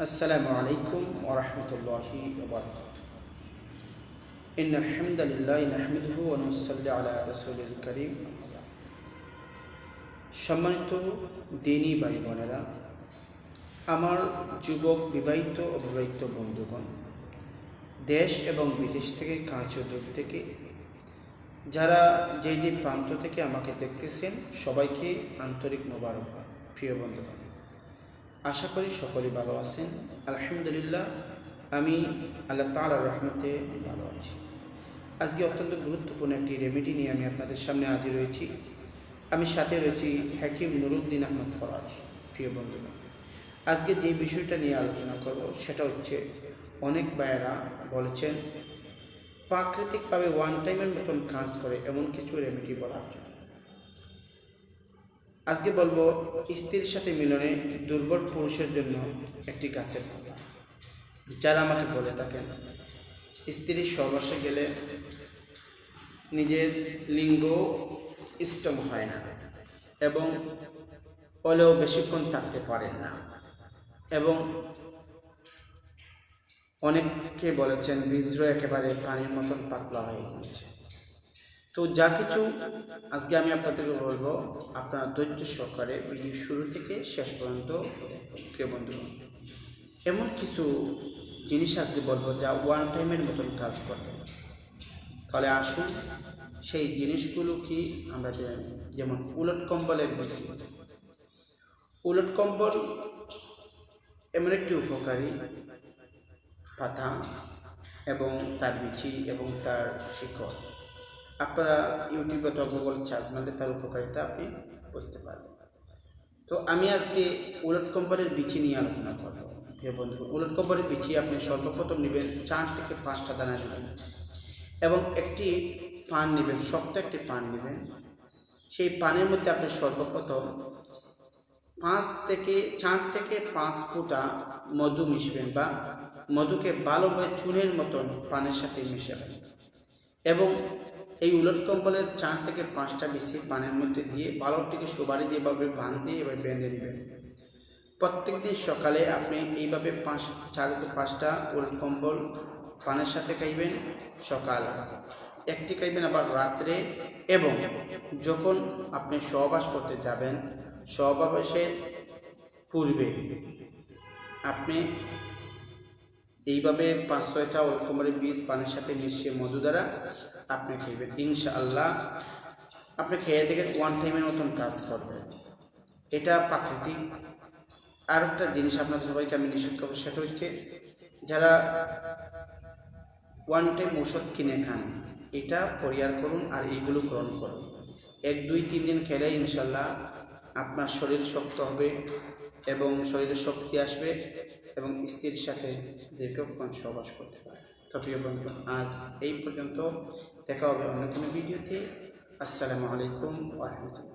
السلام عليكم ورحمة الله وبركاته إن الحمد لله نحمده ونصلي على رسول الكريم أما بعد। সম্মানিত দিনী ভাই বোনেরা আমার যুবক বিবাহিত অবিবাহিত বন্ধুগণ দেশ এবং বিদেশ থেকে কাঁচ ও দূর থেকে যারা যে যে প্রান্ত থেকে আমাকে দেখতেছেন সবাইকে আন্তরিক মোবারকবাদ প্রিয় বন্ধুগণ আশা করি সকলে ভালো আছেন। আলহামদুলিল্লাহ, আমি আল্লাহ তালার রহমতে ভালো আছি। আজকে অত্যন্ত গুরুত্বপূর্ণ একটি রেমেডি নিয়ে আমি আপনাদের সামনে হাজির রয়েছি আমি সাথে রয়েছি হাকিম নুরুদ্দিন আহমদ ফরাজ, প্রিয় বন্ধুগণ। আজকে যে বিষয়টা নিয়ে আলোচনা করব, সেটা হচ্ছে অনেক ভাইয়েরা বলেছেন, প্রাকৃতিকভাবে ওয়ান টাইমের মতন কাজ করে এমন কিছু রেমেডি বলার জন্য। আজকে বলব, স্ত্রীর সাথে মিলনে দুর্বল পুরুষের জন্য একটি গাছের কথা যারা আমাকে বলে থাকেন স্ত্রীর সহবাসে গেলে নিজের লিঙ্গ স্টম হয় না এবং হলেও বেশিক্ষণ থাকতে পারেন না। এবং অনেকে বলেছেন, বীজ্র একেবারে পানির মতন পাতলা হয়ে গিয়েছে। তো যা কিছু আজকে আমি আপনাদেরকে বলব, আপনারা ধৈর্য সহকারে ভিডিও শুরু থেকে শেষ পর্যন্ত প্রিয় বন্ধুগণ এমন কিছু জিনিস আজকে বলব যা ওয়ান টাইমের মতন কাজ করবে তাহলে আসুন, সেই জিনিসগুলো কি আমরা যেমন উলট কম্বলের বেশি উলট কম্বল এমন একটি উপকারী পাতা এবং তার বিচি এবং তার শিকড়। আপনারা ইউটিউবে অথবা গুগল চার্জ মারলে তার উপকারিতা আপনি বুঝতে পারবেন। তো আমি আজকে উলট কম্বলের বিচি নিয়ে আলোচনা করব। প্রিয় বন্ধু, উলট কম্বলের বিচি আপনি সর্বপ্রথম নেবেন চার থেকে পাঁচটা দানা নেবেন এবং একটি পান নেবেন, শক্ত একটি পান নেবেন। সেই পানের মধ্যে আপনি সর্বপ্রথম পাঁচ থেকে, চার থেকে পাঁচ ফুটা মধু মিশবেন বা মধুকে ভালোভাবে চুনের মতন পানের সাথে মিশাবেন। এবং এই উলট কম্বলের চার থেকে পাঁচটা বেশি পানের মধ্যে দিয়ে বালকটিকে সুবারি যেভাবে বাঁধ দিয়ে এবার বেঁধে নেবেন। প্রত্যেক দিন সকালে আপনি এইভাবে পাঁচ, চার পাঁচটা উলট কম্বল পানের সাথে খাইবেন সকাল। একটি খাইবেন আবার রাত্রে এবং যখন আপনি সহবাস করতে যাবেন, সহবাসের পূর্বে আপনি এইভাবে পাঁচ, ছয়টা ওলকমরের বীজ পানির সাথে মিশিয়ে মধু দ্বারা আপনি খেয়েবেন ইনশাআল্লাহ আপনি খেয়ে দেখেন ওয়ান টাইমের মতন কাজ করবে। এটা প্রাকৃতিক। আর একটা জিনিস আপনাদের সবাইকে আমি নিষেধ করব, সেটা হচ্ছে যারা ওয়ান টাইম ওষুধ কিনে খান, এটা পরিহার করুন আর এইগুলো গ্রহণ করুন। এক, দুই, তিন দিন খেলে ইনশাল্লাহ আপনার শরীর শক্ত হবে এবং শরীরে শক্তি আসবে। এবং স্ত্রীর সাথে দীর্ঘক্ষণ সহবাস করতে পারে। তো প্রিয় বন্ধু, আজ এই পর্যন্ত দেখা হবে অন্য কোনো ভিডিওতে। আসসালামু আলাইকুম ওরহমতুল্লাহ